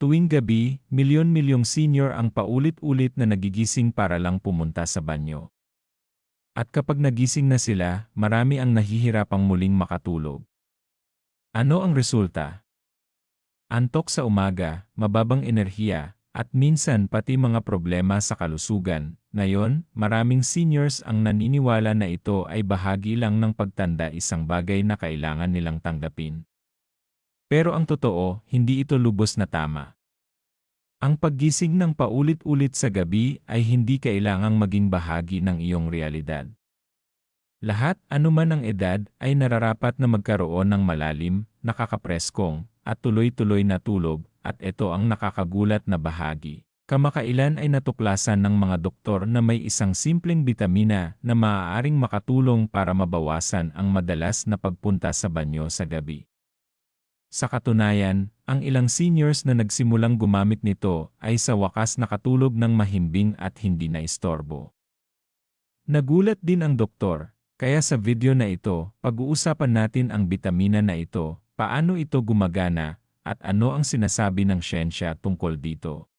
Tuwing gabi, milyon-milyong senior ang paulit-ulit na nagigising para lang pumunta sa banyo. At kapag nagising na sila, marami ang nahihirapang muling makatulog. Ano ang resulta? Antok sa umaga, mababang enerhiya, at minsan pati mga problema sa kalusugan. Ngayon, maraming seniors ang naniniwala na ito ay bahagi lang ng pagtanda isang bagay na kailangan nilang tanggapin. Pero ang totoo, hindi ito lubos na tama. Ang paggising ng paulit-ulit sa gabi ay hindi kailangang maging bahagi ng iyong realidad. Lahat, anuman ang edad, ay nararapat na magkaroon ng malalim, nakakapreskong, at tuloy-tuloy na tulog, at ito ang nakakagulat na bahagi. Kamakailan ay natuklasan ng mga doktor na may isang simpleng bitamina na maaaring makatulong para mabawasan ang madalas na pagpunta sa banyo sa gabi. Sa katunayan, ang ilang seniors na nagsimulang gumamit nito ay sa wakas nakatulog ng mahimbing at hindi na istorbo. Nagulat din ang doktor, kaya sa video na ito, pag-uusapan natin ang bitamina na ito, paano ito gumagana, at ano ang sinasabi ng siyensya tungkol dito.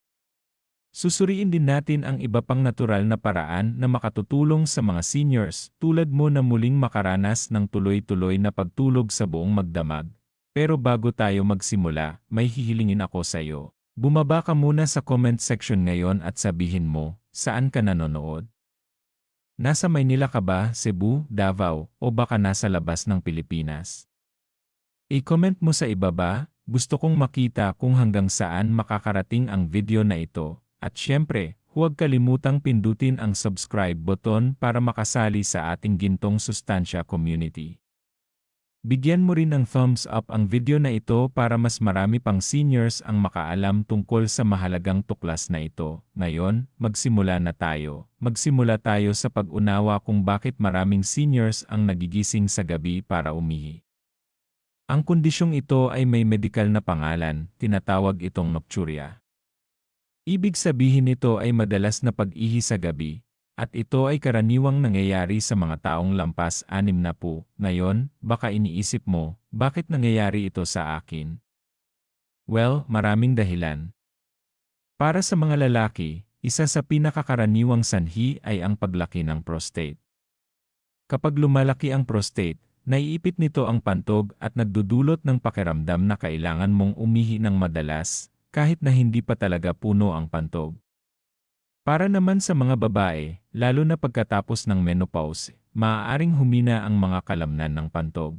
Susuriin din natin ang iba pang natural na paraan na makatutulong sa mga seniors tulad mo na muling makaranas ng tuloy-tuloy na pagtulog sa buong magdamag pero bago tayo magsimula, may hihilingin ako sa iyo. Bumaba ka muna sa comment section ngayon at sabihin mo, saan ka nanonood? Nasa Maynila ka ba, Cebu, Davao, o baka nasa labas ng Pilipinas? I-comment mo sa ibaba, gusto kong makita kung hanggang saan makakarating ang video na ito. At syempre, huwag kalimutang pindutin ang subscribe button para makasali sa ating gintong sustansya community. Bigyan mo rin ng thumbs up ang video na ito para mas marami pang seniors ang makaalam tungkol sa mahalagang tuklas na ito. Ngayon, magsimula na tayo. Magsimula tayo sa pag-unawa kung bakit maraming seniors ang nagigising sa gabi para umihi. Ang kondisyong ito ay may medikal na pangalan, tinatawag itong nocturia. Ibig sabihin nito ay madalas na pag-ihi sa gabi, at ito ay karaniwang nangyayari sa mga taong lampas anim na po. Ngayon, baka iniisip mo, bakit nangyayari ito sa akin? Well, maraming dahilan. Para sa mga lalaki, isa sa pinakakaraniwang sanhi ay ang paglaki ng prostate. Kapag lumalaki ang prostate, naiipit nito ang pantog at nagdudulot ng pakiramdam na kailangan mong umihi ng madalas, kahit na hindi pa talaga puno ang pantog. Para naman sa mga babae, lalo na pagkatapos ng menopause, maaaring humina ang mga kalamnan ng pantog.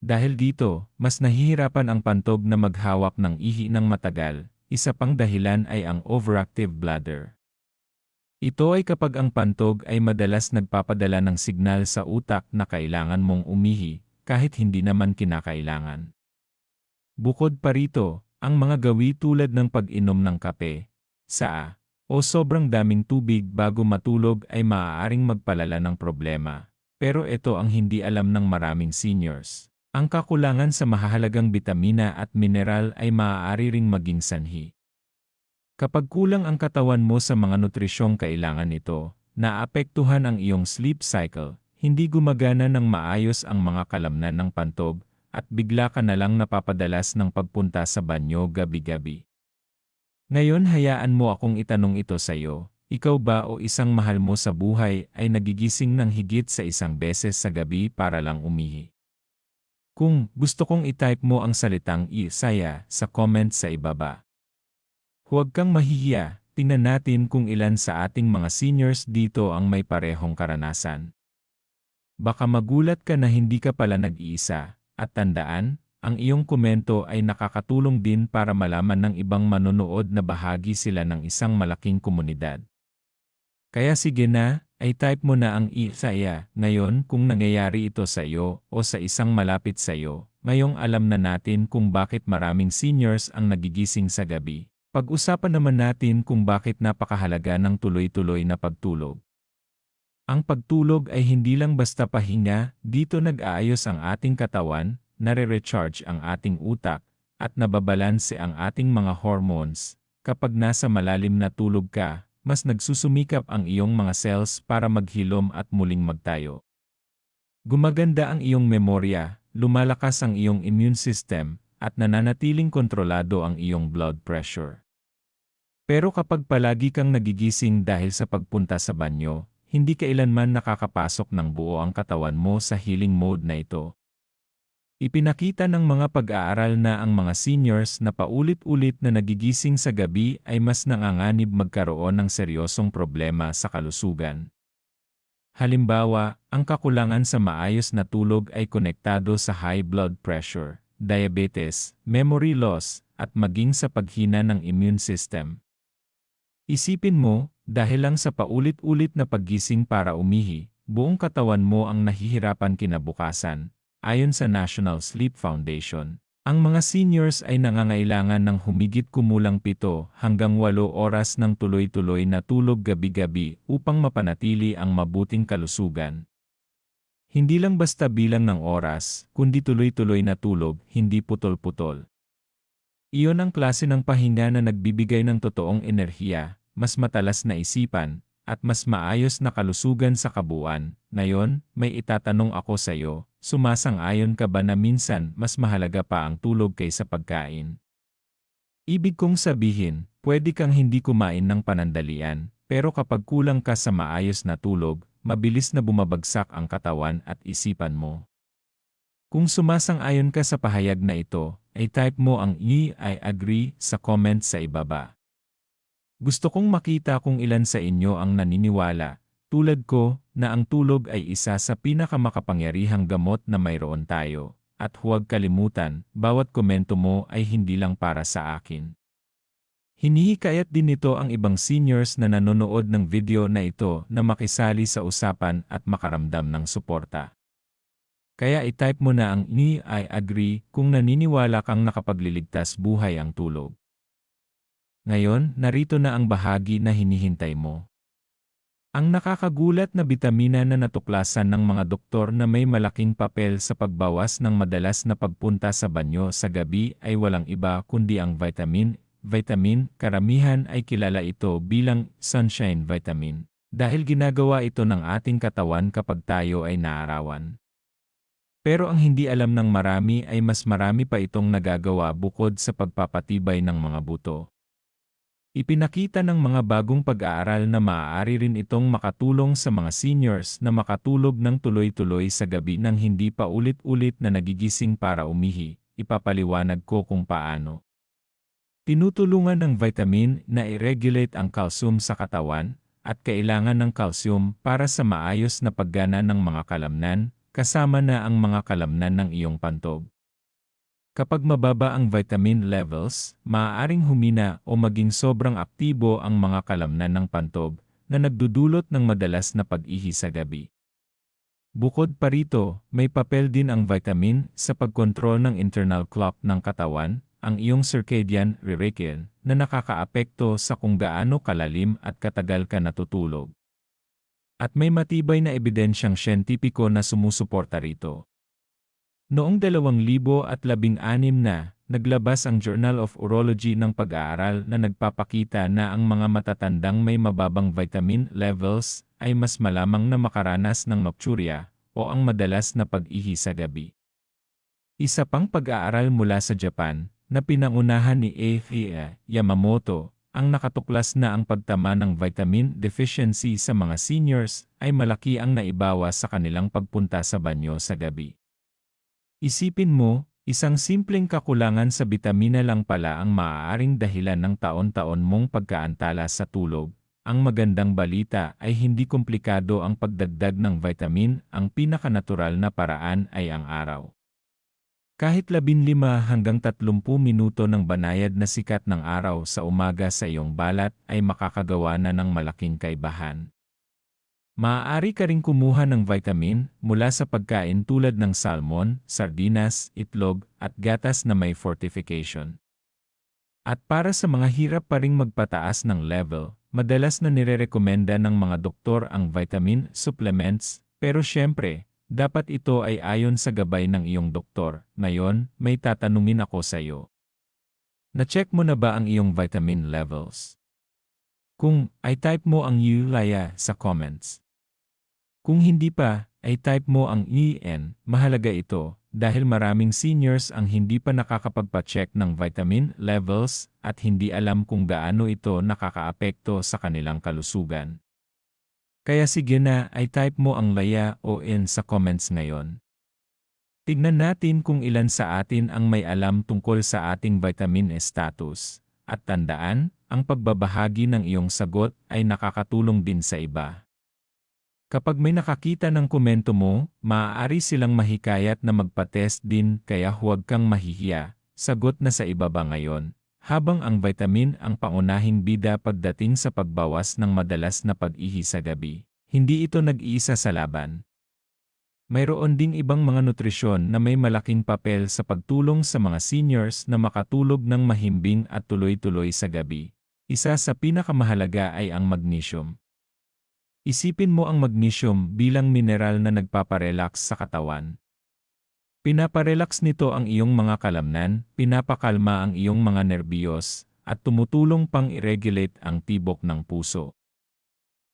Dahil dito, mas nahihirapan ang pantog na maghawak ng ihi ng matagal, isa pang dahilan ay ang overactive bladder. Ito ay kapag ang pantog ay madalas nagpapadala ng signal sa utak na kailangan mong umihi, kahit hindi naman kinakailangan. Bukod pa rito, ang mga gawi tulad ng pag-inom ng kape, saa, o sobrang daming tubig bago matulog ay maaaring magpalala ng problema. Pero ito ang hindi alam ng maraming seniors. Ang kakulangan sa mahahalagang bitamina at mineral ay maaari ring maging sanhi. Kapag kulang ang katawan mo sa mga nutrisyong kailangan nito, naapektuhan ang iyong sleep cycle, hindi gumagana ng maayos ang mga kalamnan ng pantog, at bigla ka na lang napapadalas ng pagpunta sa banyo gabi-gabi. Ngayon hayaan mo akong itanong ito sa iyo. Ikaw ba o isang mahal mo sa buhay ay nagigising ng higit sa isang beses sa gabi para lang umihi? Kung gusto kong itype mo ang salitang i-saya sa comment sa ibaba. Huwag kang mahihiya, tingnan natin kung ilan sa ating mga seniors dito ang may parehong karanasan. Baka magulat ka na hindi ka pala nag-iisa, at tandaan, ang iyong komento ay nakakatulong din para malaman ng ibang manonood na bahagi sila ng isang malaking komunidad. Kaya sige na, ay type mo na ang i-saya ngayon kung nangyayari ito sa iyo o sa isang malapit sa iyo. Ngayong alam na natin kung bakit maraming seniors ang nagigising sa gabi. Pag-usapan naman natin kung bakit napakahalaga ng tuloy-tuloy na pagtulog. Ang pagtulog ay hindi lang basta pahinga, dito nag-aayos ang ating katawan, nare-recharge ang ating utak, at nababalanse ang ating mga hormones. Kapag nasa malalim na tulog ka, mas nagsusumikap ang iyong mga cells para maghilom at muling magtayo. Gumaganda ang iyong memorya, lumalakas ang iyong immune system, at nananatiling kontrolado ang iyong blood pressure. Pero kapag palagi kang nagigising dahil sa pagpunta sa banyo, hindi kailanman nakakapasok ng buo ang katawan mo sa healing mode na ito. Ipinakita ng mga pag-aaral na ang mga seniors na paulit-ulit na nagigising sa gabi ay mas nanganganib magkaroon ng seryosong problema sa kalusugan. Halimbawa, ang kakulangan sa maayos na tulog ay konektado sa high blood pressure, diabetes, memory loss, at maging sa paghina ng immune system. Isipin mo, dahil lang sa paulit-ulit na paggising para umihi, buong katawan mo ang nahihirapan kinabukasan, Ayon sa National Sleep Foundation, ang mga seniors ay nangangailangan ng humigit kumulang 7 hanggang 8 oras ng tuloy-tuloy na tulog gabi-gabi upang mapanatili ang mabuting kalusugan. Hindi lang basta bilang ng oras, kundi tuloy-tuloy na tulog, hindi putol-putol. Iyon ang klase ng pahinga na nagbibigay ng totoong enerhiya, mas matalas na isipan, at mas maayos na kalusugan sa kabuuan. Ngayon, may itatanong ako sa iyo, sumasang-ayon ka ba na minsan mas mahalaga pa ang tulog kaysa pagkain? Ibig kong sabihin, pwede kang hindi kumain ng panandalian, pero kapag kulang ka sa maayos na tulog, mabilis na bumabagsak ang katawan at isipan mo. Kung sumasang-ayon ka sa pahayag na ito, ay type mo ang I I agree sa comment sa ibaba. Gusto kong makita kung ilan sa inyo ang naniniwala, tulad ko, na ang tulog ay isa sa pinakamakapangyarihang gamot na mayroon tayo. At huwag kalimutan, bawat komento mo ay hindi lang para sa akin. Hinihikayat din nito ang ibang seniors na nanonood ng video na ito na makisali sa usapan at makaramdam ng suporta. Kaya i-type mo na ang ni I agree kung naniniwala kang nakapagliligtas buhay ang tulog. Ngayon, narito na ang bahagi na hinihintay mo. Ang nakakagulat na bitamina na natuklasan ng mga doktor na may malaking papel sa pagbawas ng madalas na pagpunta sa banyo sa gabi ay walang iba kundi ang vitamin. Vitamin, karamihan ay kilala ito bilang sunshine vitamin dahil ginagawa ito ng ating katawan kapag tayo ay naarawan. Pero ang hindi alam ng marami ay mas marami pa itong nagagawa bukod sa pagpapatibay ng mga buto. Ipinakita ng mga bagong pag-aaral na maaari rin itong makatulong sa mga seniors na makatulog ng tuloy-tuloy sa gabi nang hindi pa ulit-ulit na nagigising para umihi. Ipapaliwanag ko kung paano. Tinutulungan ng vitamin na i-regulate ang calcium sa katawan at kailangan ng calcium para sa maayos na paggana ng mga kalamnan, kasama na ang mga kalamnan ng iyong pantog. Kapag mababa ang vitamin levels, maaaring humina o maging sobrang aktibo ang mga kalamnan ng pantog na nagdudulot ng madalas na pag-ihi sa gabi. Bukod pa rito, may papel din ang vitamin sa pagkontrol ng internal clock ng katawan, ang iyong circadian rhythm na nakakaapekto sa kung gaano kalalim at katagal ka natutulog. At may matibay na ebidensyang siyentipiko na sumusuporta rito. Noong 2016 na, naglabas ang Journal of Urology ng pag-aaral na nagpapakita na ang mga matatandang may mababang vitamin levels ay mas malamang na makaranas ng nocturia o ang madalas na pag-ihi sa gabi. Isa pang pag-aaral mula sa Japan na pinangunahan ni A. Yamamoto ang nakatuklas na ang pagtama ng vitamin deficiency sa mga seniors ay malaki ang naibawas sa kanilang pagpunta sa banyo sa gabi. Isipin mo, isang simpleng kakulangan sa bitamina lang pala ang maaaring dahilan ng taon-taon mong pagkaantala sa tulog. Ang magandang balita ay hindi komplikado ang pagdagdag ng vitamin, ang pinakanatural na paraan ay ang araw. Kahit 15 hanggang 30 minuto ng banayad na sikat ng araw sa umaga sa iyong balat ay makakagawa na ng malaking kaibahan. Maaari ka ring kumuha ng vitamin mula sa pagkain tulad ng salmon, sardinas, itlog, at gatas na may fortification. At para sa mga hirap pa ring magpataas ng level, madalas na nirerekomenda ng mga doktor ang vitamin supplements, pero syempre, dapat ito ay ayon sa gabay ng iyong doktor. Ngayon, may tatanungin ako sa iyo. Na-check mo na ba ang iyong vitamin levels? Kung ay type mo ang Yulaya sa comments. Kung hindi pa, ay type mo ang EN, mahalaga ito, dahil maraming seniors ang hindi pa nakakapagpa-check ng vitamin levels at hindi alam kung gaano ito nakakaapekto sa kanilang kalusugan. Kaya sige na ay type mo ang laya o in sa comments ngayon. Tignan natin kung ilan sa atin ang may alam tungkol sa ating vitamin status. At tandaan, ang pagbabahagi ng iyong sagot ay nakakatulong din sa iba. Kapag may nakakita ng komento mo, maaari silang mahikayat na magpa-test din kaya huwag kang mahihiya. Sagot na sa ibaba ngayon. Habang ang vitamin ang pangunahing bida pagdating sa pagbawas ng madalas na pag-ihi sa gabi, hindi ito nag-iisa sa laban. Mayroon ding ibang mga nutrisyon na may malaking papel sa pagtulong sa mga seniors na makatulog ng mahimbing at tuloy-tuloy sa gabi. Isa sa pinakamahalaga ay ang magnesium. Isipin mo ang magnesium bilang mineral na nagpaparelax sa katawan. Pinaparelax nito ang iyong mga kalamnan, pinapakalma ang iyong mga nerbiyos, at tumutulong pang i-regulate ang tibok ng puso.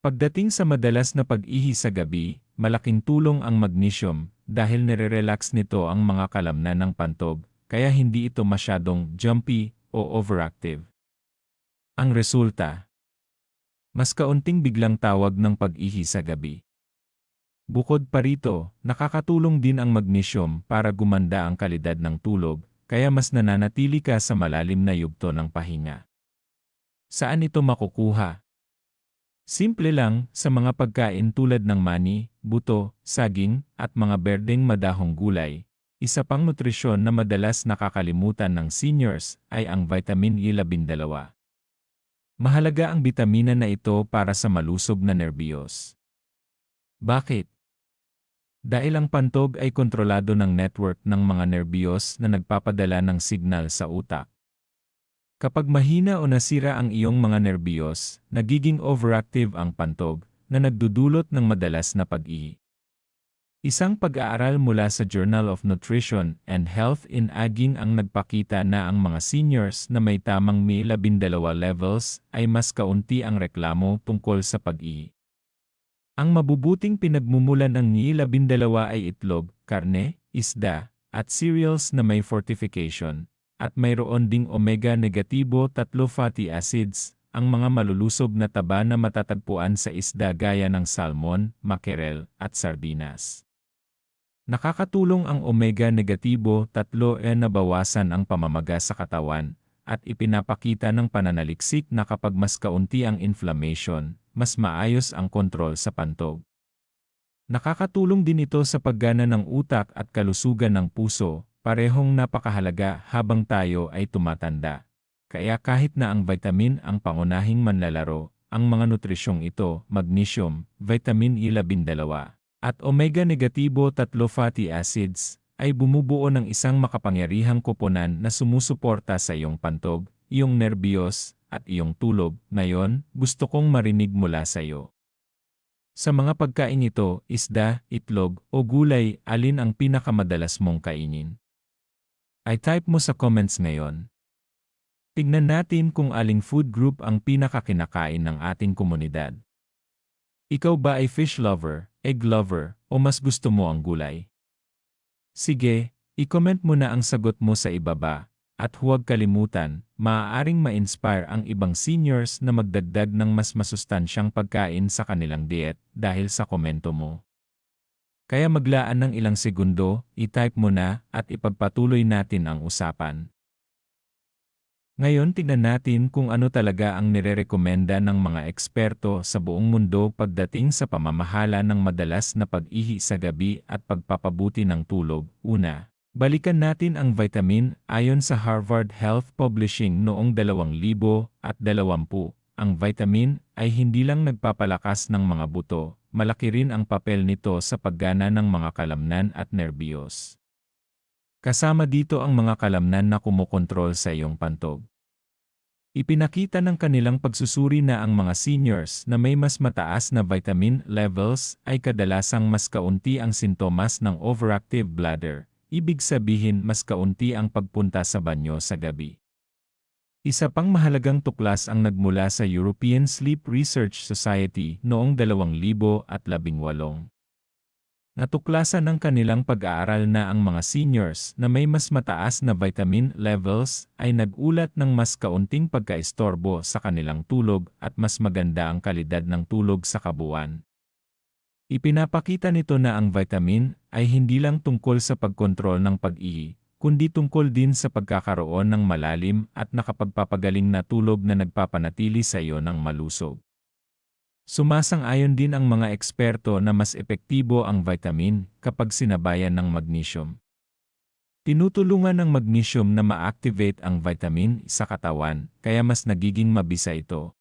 Pagdating sa madalas na pag-ihi sa gabi, malaking tulong ang magnesium dahil nire-relax nito ang mga kalamnan ng pantog, kaya hindi ito masyadong jumpy o overactive. Ang resulta, mas kaunting biglang tawag ng pag-ihi sa gabi. Bukod pa rito, nakakatulong din ang magnesium para gumanda ang kalidad ng tulog, kaya mas nananatili ka sa malalim na yugto ng pahinga. Saan ito makukuha? Simple lang, sa mga pagkain tulad ng mani, buto, saging, at mga berdeng madahong gulay. Isa pang nutrisyon na madalas nakakalimutan ng seniors ay ang vitamin E12. Mahalaga ang bitamina na ito para sa malusog na nerbiyos. Bakit? Dahil ang pantog ay kontrolado ng network ng mga nerbiyos na nagpapadala ng signal sa utak. Kapag mahina o nasira ang iyong mga nerbiyos, nagiging overactive ang pantog na nagdudulot ng madalas na pag-ihi. Isang pag-aaral mula sa Journal of Nutrition and Health in Aging ang nagpakita na ang mga seniors na may tamang Mi-12 levels ay mas kaunti ang reklamo tungkol sa pag-ihi. Ang mabubuting pinagmumulan ng Mi-12 ay itlog, karne, isda, at cereals na may fortification, at mayroon ding omega-negatibo tatlo fatty acids, ang mga malulusob na taba na matatagpuan sa isda gaya ng salmon, mackerel, at sardinas. Nakakatulong ang omega-negatibo 3 e na bawasan ang pamamaga sa katawan at ipinapakita ng pananaliksik na kapag mas kaunti ang inflammation, mas maayos ang kontrol sa pantog. Nakakatulong din ito sa paggana ng utak at kalusugan ng puso, parehong napakahalaga habang tayo ay tumatanda. Kaya kahit na ang vitamin ang pangunahing manlalaro, ang mga nutrisyong ito, magnesium, vitamin E12, at omega-negatibo tatlo fatty acids ay bumubuo ng isang makapangyarihang koponan na sumusuporta sa iyong pantog, iyong nerbiyos, at iyong tulog. Ngayon, gusto kong marinig mula sa iyo. Sa mga pagkain ito, isda, itlog, o gulay, alin ang pinakamadalas mong kainin? Ay type mo sa comments ngayon. Tignan natin kung aling food group ang pinakakinakain ng ating komunidad. Ikaw ba ay fish lover, egg lover, o mas gusto mo ang gulay? Sige, i-comment mo na ang sagot mo sa ibaba, at huwag kalimutan, maaaring ma-inspire ang ibang seniors na magdagdag ng mas masustansyang pagkain sa kanilang diet dahil sa komento mo. Kaya maglaan ng ilang segundo, i-type mo na at ipagpatuloy natin ang usapan. Ngayon tignan natin kung ano talaga ang nirerekomenda ng mga eksperto sa buong mundo pagdating sa pamamahala ng madalas na pag-ihi sa gabi at pagpapabuti ng tulog. Una, balikan natin ang vitamin ayon sa Harvard Health Publishing noong 2020. Ang vitamin ay hindi lang nagpapalakas ng mga buto, malaki rin ang papel nito sa paggana ng mga kalamnan at nerbiyos. Kasama dito ang mga kalamnan na kumokontrol sa iyong pantog. Ipinakita ng kanilang pagsusuri na ang mga seniors na may mas mataas na vitamin levels ay kadalasang mas kaunti ang sintomas ng overactive bladder, ibig sabihin mas kaunti ang pagpunta sa banyo sa gabi. Isa pang mahalagang tuklas ang nagmula sa European Sleep Research Society noong 2018. Natuklasan ng kanilang pag-aaral na ang mga seniors na may mas mataas na vitamin levels ay nag-ulat ng mas kaunting pagkaistorbo sa kanilang tulog at mas maganda ang kalidad ng tulog sa kabuuan. Ipinapakita nito na ang vitamin ay hindi lang tungkol sa pagkontrol ng pag-ihi, kundi tungkol din sa pagkakaroon ng malalim at nakapagpapagaling na tulog na nagpapanatili sa iyo ng malusog. Sumasang-ayon din ang mga eksperto na mas epektibo ang vitamin kapag sinabayan ng magnesium. Tinutulungan ng magnesium na ma-activate ang vitamin sa katawan, kaya mas nagiging mabisa ito.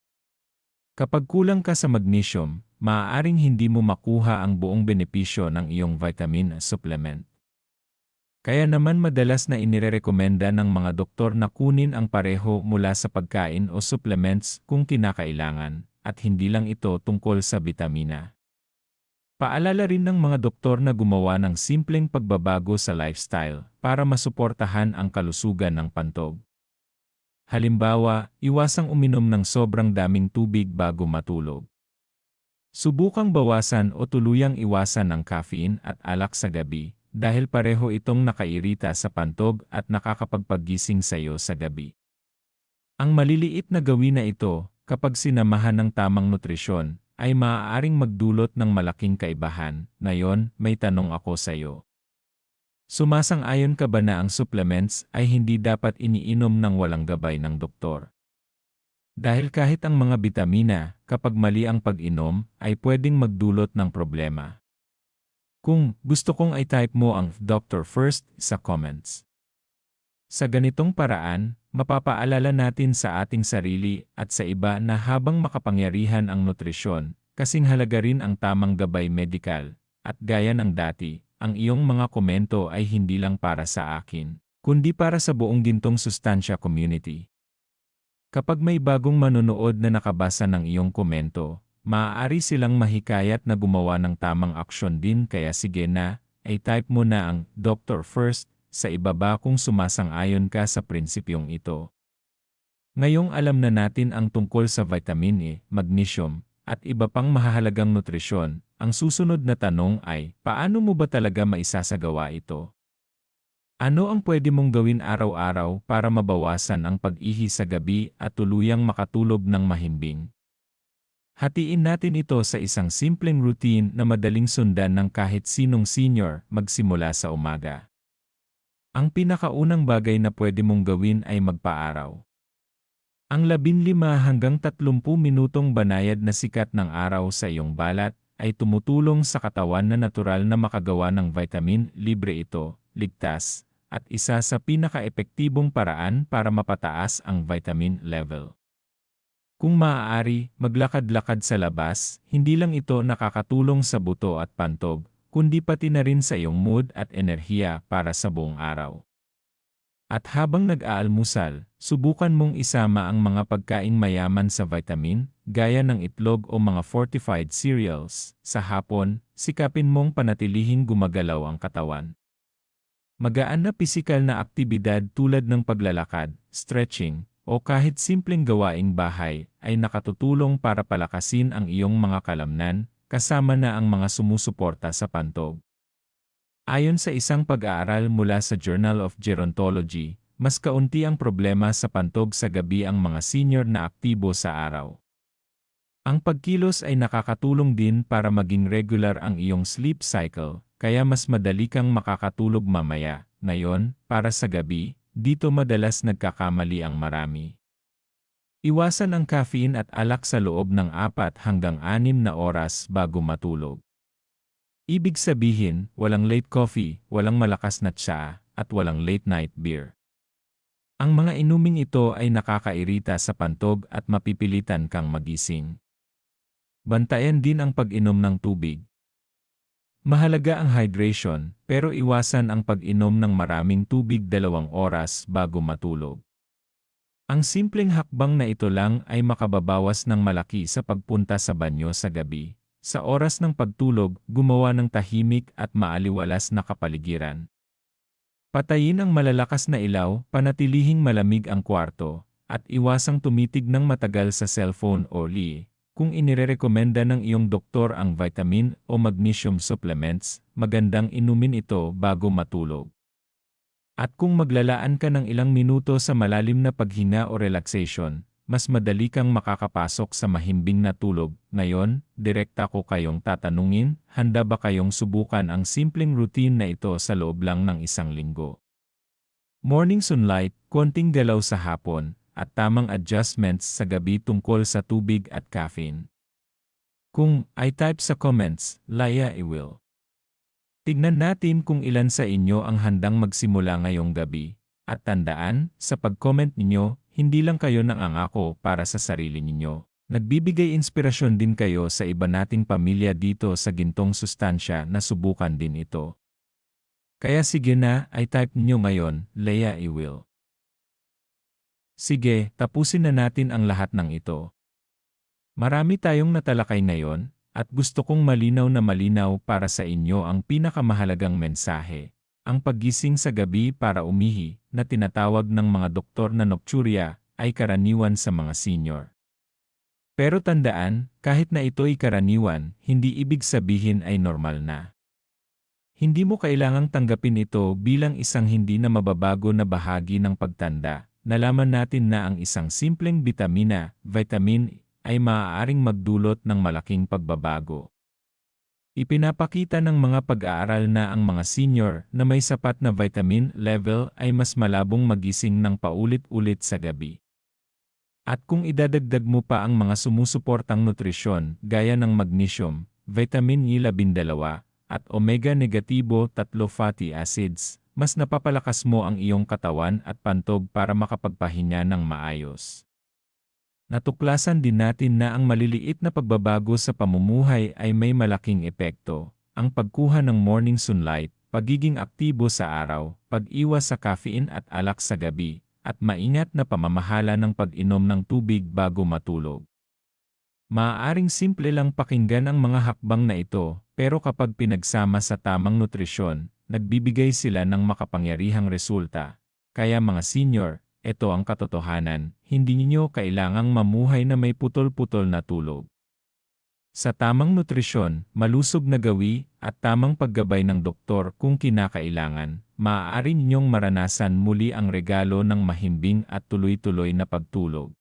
Kapag kulang ka sa magnesium, maaaring hindi mo makuha ang buong benepisyo ng iyong vitamin supplement. Kaya naman madalas na inirekomenda ng mga doktor na kunin ang pareho mula sa pagkain o supplements kung kinakailangan at hindi lang ito tungkol sa bitamina. Paalala rin ng mga doktor na gumawa ng simpleng pagbabago sa lifestyle para masuportahan ang kalusugan ng pantog. Halimbawa, iwasang uminom ng sobrang daming tubig bago matulog. Subukang bawasan o tuluyang iwasan ang caffeine at alak sa gabi dahil pareho itong nakairita sa pantog at nakakapagpagising sa iyo sa gabi. Ang maliliit na gawin na ito kapag sinamahan ng tamang nutrisyon, ay maaaring magdulot ng malaking kaibahan. Ngayon, may tanong ako sa iyo. Sumasang-ayon ka ba na ang supplements ay hindi dapat iniinom ng walang gabay ng doktor? Dahil kahit ang mga bitamina, kapag mali ang pag-inom, ay pwedeng magdulot ng problema. Kung gusto kong i-type mo ang doctor first sa comments. Sa ganitong paraan, mapapaalala natin sa ating sarili at sa iba na habang makapangyarihan ang nutrisyon, kasing halaga rin ang tamang gabay medikal, at gaya ng dati, ang iyong mga komento ay hindi lang para sa akin, kundi para sa buong gintong sustansya community. Kapag may bagong manonood na nakabasa ng iyong komento, maaari silang mahikayat na gumawa ng tamang aksyon din kaya sige na, ay type mo na ang Doctor First sa ibaba kung sumasang-ayon ka sa prinsipyong ito. Ngayong alam na natin ang tungkol sa vitamin E, magnesium, at iba pang mahahalagang nutrisyon, ang susunod na tanong ay, paano mo ba talaga maisasagawa ito? Ano ang pwede mong gawin araw-araw para mabawasan ang pag-ihi sa gabi at tuluyang makatulog ng mahimbing? Hatiin natin ito sa isang simpleng routine na madaling sundan ng kahit sinong senior magsimula sa umaga. Ang pinakaunang bagay na pwede mong gawin ay magpaaraw. Ang 15 hanggang 30 minutong banayad na sikat ng araw sa iyong balat ay tumutulong sa katawan na natural na makagawa ng vitamin, libre ito, ligtas, at isa sa pinaka-epektibong paraan para mapataas ang vitamin level. Kung maaari, maglakad-lakad sa labas, hindi lang ito nakakatulong sa buto at pantog, kundi pati na rin sa iyong mood at enerhiya para sa buong araw. At habang nag-aalmusal, subukan mong isama ang mga pagkain mayaman sa vitamin, gaya ng itlog o mga fortified cereals. Sa hapon, sikapin mong panatilihin gumagalaw ang katawan. Magaan na pisikal na aktibidad tulad ng paglalakad, stretching, o kahit simpleng gawaing bahay ay nakatutulong para palakasin ang iyong mga kalamnan, kasama na ang mga sumusuporta sa pantog. Ayon sa isang pag-aaral mula sa Journal of Gerontology, mas kaunti ang problema sa pantog sa gabi ang mga senior na aktibo sa araw. Ang pagkilos ay nakakatulong din para maging regular ang iyong sleep cycle, kaya mas madali kang makakatulog mamaya. Ngayon, para sa gabi, dito madalas nagkakamali ang marami. Iwasan ang caffeine at alak sa loob ng 4 hanggang 6 na oras bago matulog. Ibig sabihin, walang late coffee, walang malakas na tsa, at walang late night beer. Ang mga inuming ito ay nakakairita sa pantog at mapipilitan kang magising. Bantayan din ang pag-inom ng tubig. Mahalaga ang hydration, pero iwasan ang pag-inom ng maraming tubig dalawang oras bago matulog. Ang simpleng hakbang na ito lang ay makababawas ng malaki sa pagpunta sa banyo sa gabi. Sa oras ng pagtulog, gumawa ng tahimik at maaliwalas na kapaligiran. Patayin ang malalakas na ilaw, panatilihing malamig ang kwarto, at iwasang tumitig ng matagal sa cellphone o li. Kung inirerekomenda ng iyong doktor ang vitamin o magnesium supplements, magandang inumin ito bago matulog. At kung maglalaan ka ng ilang minuto sa malalim na paghinga o relaxation, mas madali kang makakapasok sa mahimbing na tulog. Ngayon, direkta ko kayong tatanungin, handa ba kayong subukan ang simpleng routine na ito sa loob lang ng isang linggo? Morning sunlight, konting galaw sa hapon, at tamang adjustments sa gabi tungkol sa tubig at caffeine. Kung I type sa comments, Laya I will. Tignan natin kung ilan sa inyo ang handang magsimula ngayong gabi. At tandaan, sa pag-comment ninyo, hindi lang kayo nangangako para sa sarili ninyo. Nagbibigay inspirasyon din kayo sa iba nating pamilya dito sa gintong sustansya na subukan din ito. Kaya sige na, ay type niyo ngayon, Leia I will. Sige, tapusin na natin ang lahat ng ito. Marami tayong natalakay ngayon, at gusto kong malinaw na malinaw para sa inyo ang pinakamahalagang mensahe, ang paggising sa gabi para umihi, na tinatawag ng mga doktor na nocturia, ay karaniwan sa mga senior. Pero tandaan, kahit na ito'y karaniwan, hindi ibig sabihin ay normal na. Hindi mo kailangang tanggapin ito bilang isang hindi na mababago na bahagi ng pagtanda. Nalaman natin na ang isang simpleng bitamina, vitamin ay maaaring magdulot ng malaking pagbabago. Ipinapakita ng mga pag-aaral na ang mga senior na may sapat na vitamin level ay mas malabong magising ng paulit-ulit sa gabi. At kung idadagdag mo pa ang mga sumusuportang nutrisyon gaya ng magnesium, vitamin E12 at omega-negatibo 3 fatty acids, mas napapalakas mo ang iyong katawan at pantog para makapagpahinga ng maayos. Natuklasan din natin na ang maliliit na pagbabago sa pamumuhay ay may malaking epekto. Ang pagkuha ng morning sunlight, pagiging aktibo sa araw, pag-iwas sa caffeine at alak sa gabi, at maingat na pamamahala ng pag-inom ng tubig bago matulog. Maaaring simple lang pakinggan ang mga hakbang na ito, pero kapag pinagsama sa tamang nutrisyon, nagbibigay sila ng makapangyarihang resulta. Kaya mga senior, ito ang katotohanan, hindi ninyo kailangang mamuhay na may putol-putol na tulog. Sa tamang nutrisyon, malusog na gawi, at tamang paggabay ng doktor kung kinakailangan, maaari ninyong maranasan muli ang regalo ng mahimbing at tuloy-tuloy na pagtulog.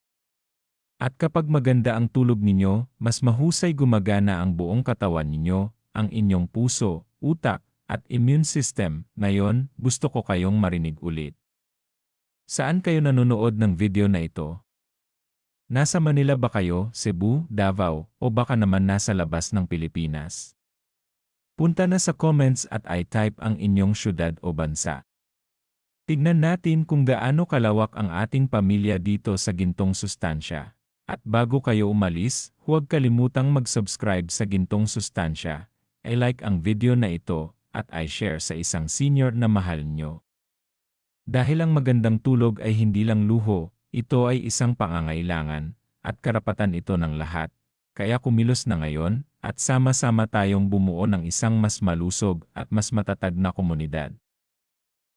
At kapag maganda ang tulog ninyo, mas mahusay gumagana ang buong katawan ninyo, ang inyong puso, utak, at immune system. Ngayon, gusto ko kayong marinig ulit. Saan kayo nanonood ng video na ito? Nasa Manila ba kayo, Cebu, Davao, o baka naman nasa labas ng Pilipinas? Punta na sa comments at i-type ang inyong syudad o bansa. Tignan natin kung gaano kalawak ang ating pamilya dito sa gintong sustansya. At bago kayo umalis, huwag kalimutang mag-subscribe sa gintong sustansya, i-like ang video na ito, at i-share sa isang senior na mahal nyo. Dahil ang magandang tulog ay hindi lang luho, ito ay isang pangangailangan, at karapatan ito ng lahat. Kaya kumilos na ngayon, at sama-sama tayong bumuo ng isang mas malusog at mas matatag na komunidad.